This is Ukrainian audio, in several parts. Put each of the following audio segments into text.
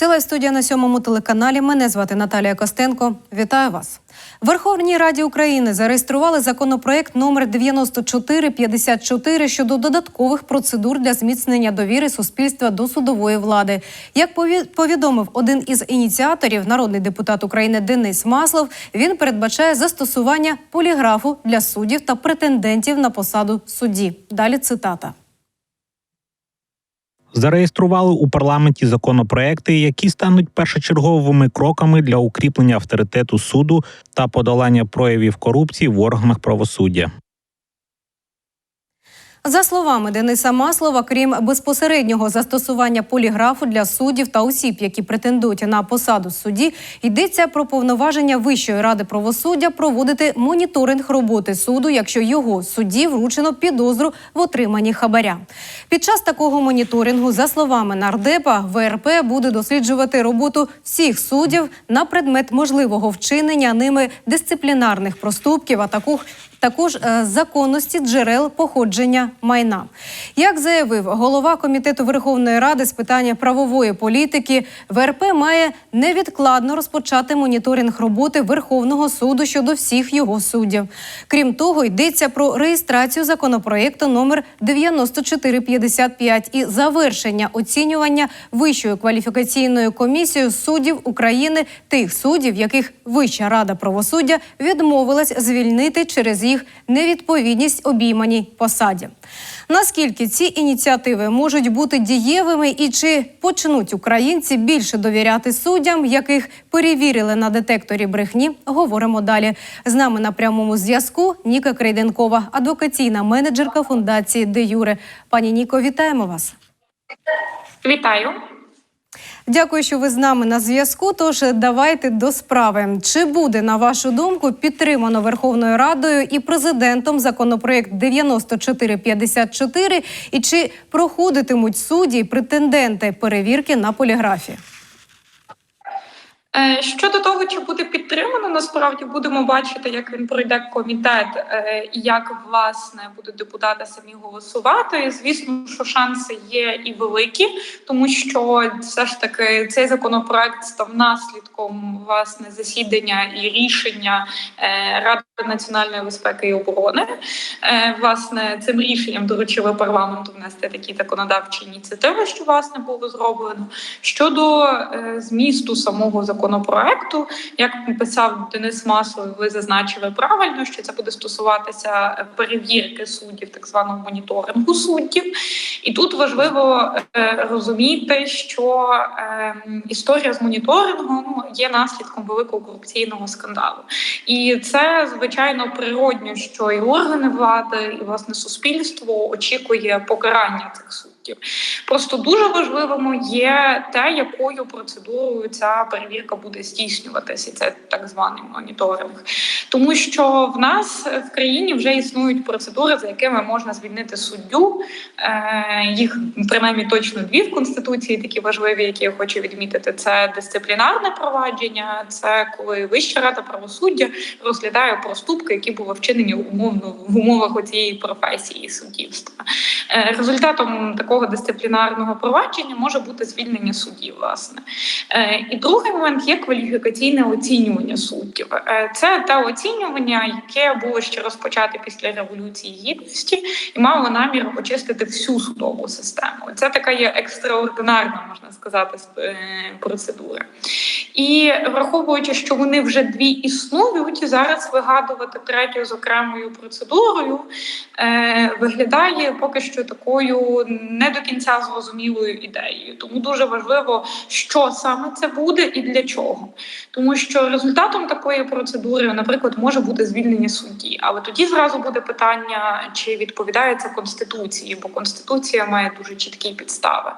Це студія на сьомому телеканалі. Мене звати Наталія Костенко. Вітаю вас. Верховній Раді України зареєстрували законопроект номер 9454 щодо додаткових процедур для зміцнення довіри суспільства до судової влади. Як пові- повідомив один із ініціаторів, народний депутат України Денис Маслов, він передбачає застосування поліграфу для суддів та претендентів на посаду судді. Далі цитата. Зареєстрували у парламенті законопроекти, які стануть першочерговими кроками для укріплення авторитету суду та подолання проявів корупції в органах правосуддя. За словами Дениса Маслова, крім безпосереднього застосування поліграфу для суддів та осіб, які претендують на посаду судді, йдеться про повноваження Вищої ради правосуддя проводити моніторинг роботи суду, якщо його судді вручено підозру в отриманні хабаря. Під час такого моніторингу, за словами нардепа, ВРП буде досліджувати роботу всіх суддів на предмет можливого вчинення ними дисциплінарних проступків, а також також е, законності джерел походження майна. Як заявив голова комітету Верховної Ради з питання правової політики, ВРП має невідкладно розпочати моніторинг роботи Верховного суду щодо всіх його суддів. Крім того, йдеться про реєстрацію законопроекту номер 9455 і завершення оцінювання Вищою кваліфікаційною комісією суддів України тих суддів, яких Вища рада правосуддя відмовилась звільнити через їх невідповідність обійманій посаді. Наскільки ці ініціативи можуть бути дієвими, і чи почнуть українці більше довіряти суддям, яких перевірили на детекторі брехні, говоримо далі. З нами на прямому зв'язку Ніка Крейденкова, адвокаційна менеджерка фундації Де Юре. Пані Ніко, вітаємо вас. Вітаю. Дякую, що ви з нами на зв'язку. Тож давайте до справи. Чи буде на вашу думку підтримано Верховною Радою і президентом законопроект 9454? І чи проходитимуть судді претенденти перевірки на поліграфі? Е, Щодо того, чи буде підтримано, насправді будемо бачити, як він пройде комітет, е, і як власне будуть депутати самі голосувати. І, Звісно, що шанси є і великі, тому що все ж таки цей законопроект став наслідком власне засідання і рішення е, Ради національної безпеки і оборони. Власне, цим рішенням доручили парламенту внести такі законодавчі ініціативи, що власне було зроблено. Щодо змісту самого законопроекту, як писав Денис Маслов, ви зазначили правильно, що це буде стосуватися перевірки суддів, так званого моніторингу суддів. І тут важливо е, розуміти, що е, історія з моніторингом є наслідком великого корупційного скандалу. І це звичайно природньо, що і органи влади, і власне суспільство очікує покарання цих суддів. Просто дуже важливим є те, якою процедурою ця перевірка буде здійснюватися, це так званий моніторинг. Тому що в нас в країні вже існують процедури, за якими можна звільнити суддю. Е, Їх принаймні точно дві в конституції, такі важливі, які я хочу відмітити. Це дисциплінарне провадження, це коли Вища рада правосуддя розглядає проступки, які були вчинені умовно в умовах цієї професії суддівства. Е, Результатом такого дисциплінарного провадження може бути звільнення судді, власне. Е, І другий момент є кваліфікаційне оцінювання суддів. Е, Це те оцінювання, яке було ще розпочате після революції гідності, і мало намір очистити всю судову систему. Це така є екстраординарна, можна сказати, е, процедура. І враховуючи, що вони вже дві існують, зараз вигадувати третю з окремою процедурою виглядає поки що такою не до кінця зрозумілою ідеєю. Тому дуже важливо, що саме це буде і для чого. Тому що результатом такої процедури, наприклад, може бути звільнення судді, але тоді зразу буде питання, чи відповідає це конституції, бо конституція має дуже чіткі підстави.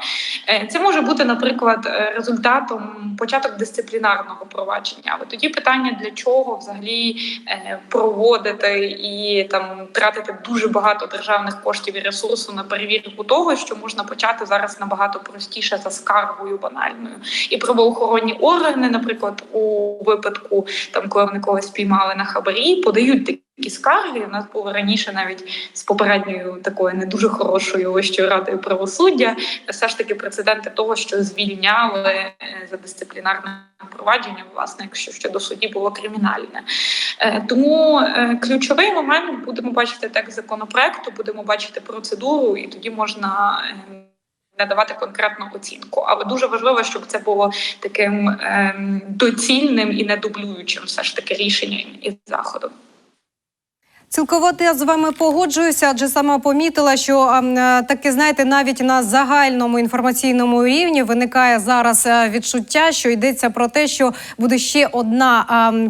Е, Це може бути, наприклад, е, результатом початок дисциплінарного провадження. Але тоді питання для чого взагалі е, проводити і там тратити дуже багато державних коштів і ресурсу на перевірку того, що можна почати зараз набагато простіше за скаргою банальною. І правоохоронні органи, наприклад, у випадку там, коли вони когось спіймали на хабарі, подають такі будь-які скарги. У нас було раніше навіть з попередньою такою не дуже хорошою вищою радою правосуддя. Все ж таки прецеденти того, що звільняли е, за дисциплінарним провадженням, власне, якщо щодо судді було кримінальне. Е, Тому е, ключовий момент будемо бачити текст законопроекту, будемо бачити процедуру, і тоді можна. Надавати конкретну оцінку, але дуже важливо, щоб це було таким ем, доцільним і не дублюючим, все ж таки рішенням і заходом. Цілковито я з вами погоджуюся, адже сама помітила, що е, таки знаєте, навіть на загальному інформаційному рівні виникає зараз е, відчуття, що йдеться про те, що буде ще одна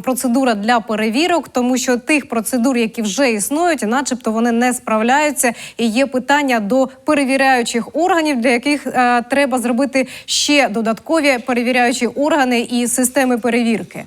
процедура для перевірок, тому що тих процедур, які вже існують, начебто вони не справляються, і є питання до перевіряючих органів, для яких е, треба зробити ще додаткові перевіряючі органи і системи перевірки.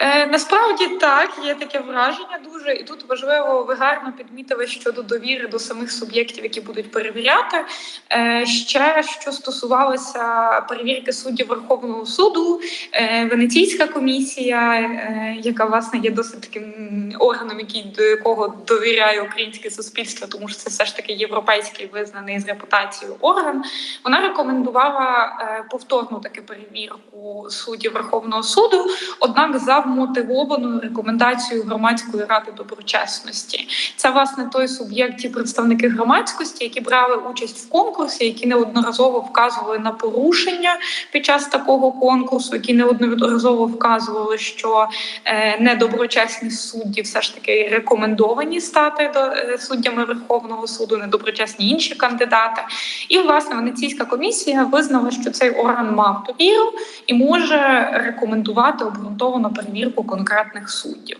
Е, насправді так, є таке враження дуже, і тут важливо, ви гарно підмітили щодо довіри до самих суб'єктів, які будуть перевіряти. Е, ще що стосувалося перевірки суддів Верховного суду, е, Венеційська комісія, е, яка власне є досить таким органом, який до якого довіряє українське суспільство, тому що це все ж таки європейський визнаний з репутацією орган. Вона рекомендувала е, повторну таки перевірку суддів Верховного суду, однак за вмотивованою рекомендацією громадської ради доброчесності. Це власне той суб'єкт, ті представники громадськості, які брали участь в конкурсі, які неодноразово вказували на порушення під час такого конкурсу, які неодноразово вказували, що е, недоброчесні судді все ж таки рекомендовані стати до е, суддями Верховного суду, недоброчесні інші кандидати. І власне Венеційська комісія визнала, що цей орган мав довіру і може рекомендувати обґрунтовану перевірку конкретних суддів.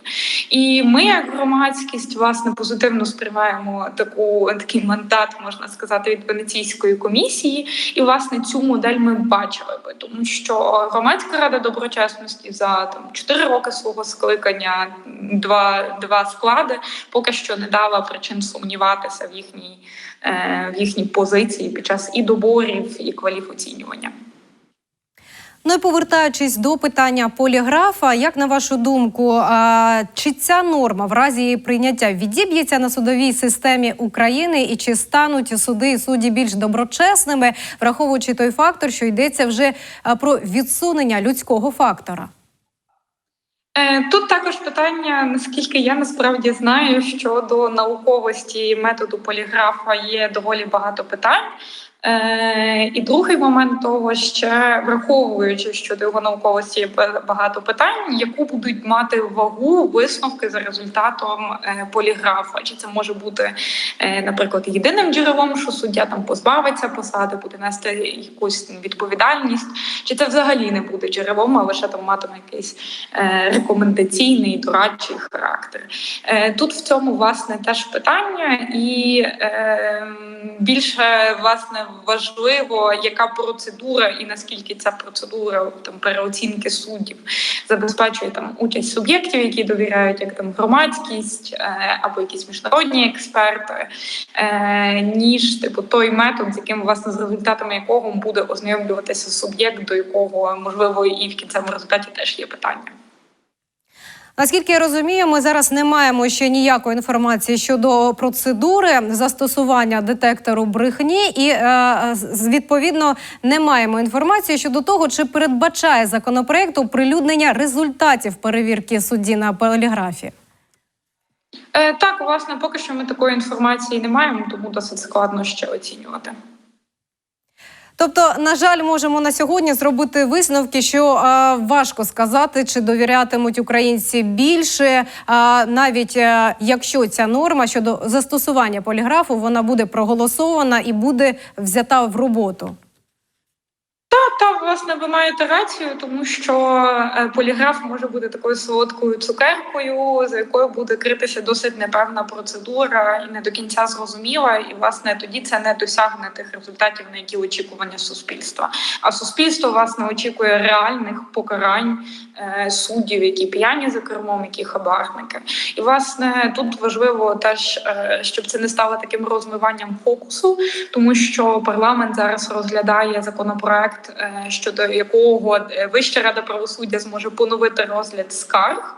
І ми, як громадськість, власне позитивно сприймаємо таку такий мандат, можна сказати, від Венеційської комісії. І власне цю модель ми бачили би, тому що громадська рада доброчесності за там 4 роки свого скликання, два, два склади, поки що не дала причин сумніватися в їхній е, в їхній позиції під час і доборів, і кваліфоцінювання. Ну і повертаючись до питання поліграфа, як на вашу думку, чи ця норма в разі її прийняття відіб'ється на судовій системі України і чи стануть суди і судді більш доброчесними, враховуючи той фактор, що йдеться вже про відсунення людського фактора? Е, Тут також питання, наскільки я насправді знаю, що до науковості методу поліграфа є доволі багато питань. Е, і другий момент того, ще враховуючи, що до його науковості є багато питань, яку будуть мати вагу висновки за результатом е, поліграфа. Чи це може бути, е, наприклад, єдиним джерелом, що суддя там позбавиться посади, буде нести якусь відповідальність, чи це взагалі не буде джерелом, а лише там матиме якийсь е, рекомендаційний дорадчий характер. Е, Тут в цьому власне теж питання, і е, більше власне важливо, яка процедура і наскільки ця процедура там переоцінки суддів забезпечує там участь суб'єктів, які довіряють, як там громадськість е, або якісь міжнародні експерти, е, ніж типу той метод, з яким власне з результатами якого буде ознайомлюватися суб'єкт, до якого можливо і в кінцевому результаті теж є питання. Наскільки я розумію, ми зараз не маємо ще ніякої інформації щодо процедури застосування детектору брехні, і е, відповідно не маємо інформації щодо того, чи передбачає законопроект оприлюднення результатів перевірки судді на поліграфі. Е, так, власне, поки що ми такої інформації не маємо, тому досить складно ще оцінювати. Тобто, на жаль, можемо на сьогодні зробити висновки, що е, важко сказати, чи довірятимуть українці більше, е, навіть е, якщо ця норма щодо застосування поліграфу вона буде проголосована і буде взята в роботу. Власне, ви маєте рацію, тому що е, поліграф може бути такою солодкою цукеркою, за якою буде критися досить непевна процедура і не до кінця зрозуміла. І власне тоді це не досягне тих результатів, на які очікування суспільства. А суспільство власне очікує реальних покарань суддів, які п'яні за кермом, які хабарники. І власне тут важливо теж, е, щоб це не стало таким розмиванням фокусу, тому що парламент зараз розглядає законопроект, е, щодо якого е, Вища рада правосуддя зможе поновити розгляд скарг.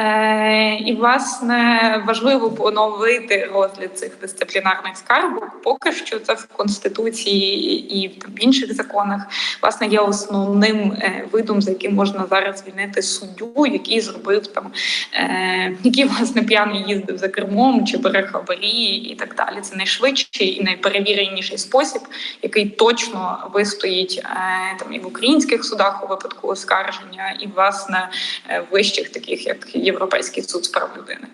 Е, і власне важливо поновити розгляд цих дисциплінарних скарбок. Поки що це в конституції і там, в інших законах власне є основним е, видом, за яким можна зараз звільнити суддю, який зробив там, е, який власне п'яний їздив за кермом чи бере хабарі і так далі. Це найшвидший і найперевіреніший спосіб, який точно вистоїть там і в українських судах у випадку оскарження, і власне в вищих, таких як Європейський суд з прав людини.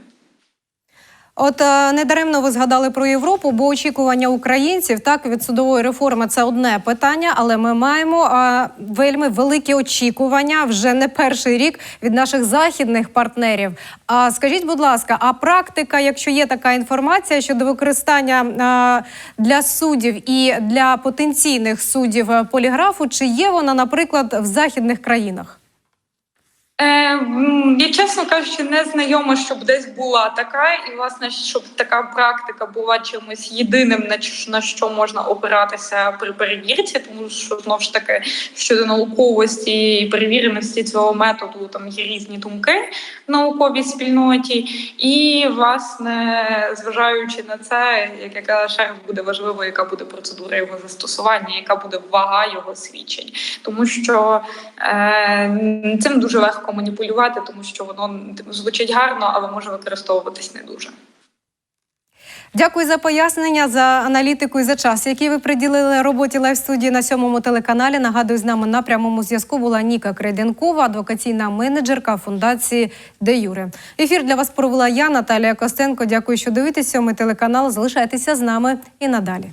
От е, недаремно ви згадали про Європу, бо очікування українців так від судової реформи це одне питання, але ми маємо е, вельми великі очікування вже не перший рік від наших західних партнерів. А скажіть, будь ласка, а практика, якщо є така інформація щодо використання е, для суддів і для потенційних суддів поліграфу, чи є вона, наприклад, в західних країнах? Е, я чесно кажучи, не знайома, щоб десь була така, і власне, щоб така практика була чимось єдиним, на що можна опиратися при перевірці, тому що знову ж таки щодо науковості і перевіреності цього методу там є різні думки в науковій спільноті, і власне, зважаючи на це, як я казала, ще буде важливо, яка буде процедура його застосування, яка буде вага його свідчень, тому що е, цим дуже легко маніпулювати, тому що воно звучить гарно, але може використовуватись не дуже. Дякую за пояснення, за аналітику і за час, який ви приділили роботі лайв студії на сьомому телеканалі. Нагадую, з нами на прямому зв'язку була Ніка Крейденкова, адвокаційна менеджерка фундації Де Юре. Ефір для вас провела я, Наталія Костенко. Дякую, що дивитесь сьомий телеканал. Залишайтеся з нами і надалі.